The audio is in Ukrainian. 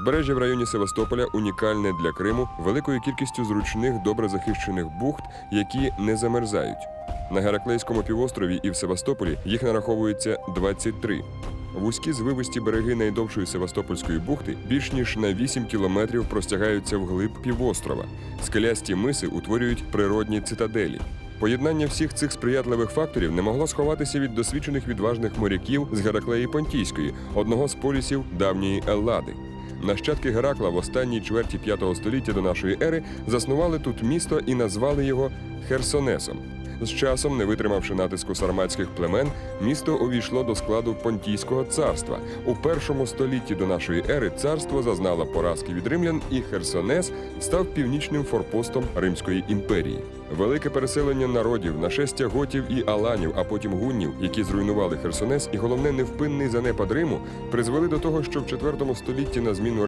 Узбережжя в районі Севастополя унікальне для Криму великою кількістю зручних добре захищених бухт, які не замерзають. На Гераклейському півострові і в Севастополі їх нараховується 23. Вузькі звивисті береги найдовшої Севастопольської бухти більш ніж на 8 кілометрів простягаються вглиб півострова. Скелясті миси утворюють природні цитаделі. Поєднання всіх цих сприятливих факторів не могло сховатися від досвідчених відважних моряків з Гераклеї Понтійської, одного з полісів давньої Еллади. Нащадки Геракла в останній чверті п'ятого століття до нашої ери заснували тут місто і назвали його Херсонесом. З часом, не витримавши натиску сарматських племен, місто увійшло до складу Понтійського царства. У першому столітті до нашої ери царство зазнало поразки від римлян, і Херсонес став північним форпостом Римської імперії. Велике переселення народів, нашестя готів і аланів, а потім гуннів, які зруйнували Херсонес, і головне невпинний занепад Риму, призвели до того, що в IV столітті на зміну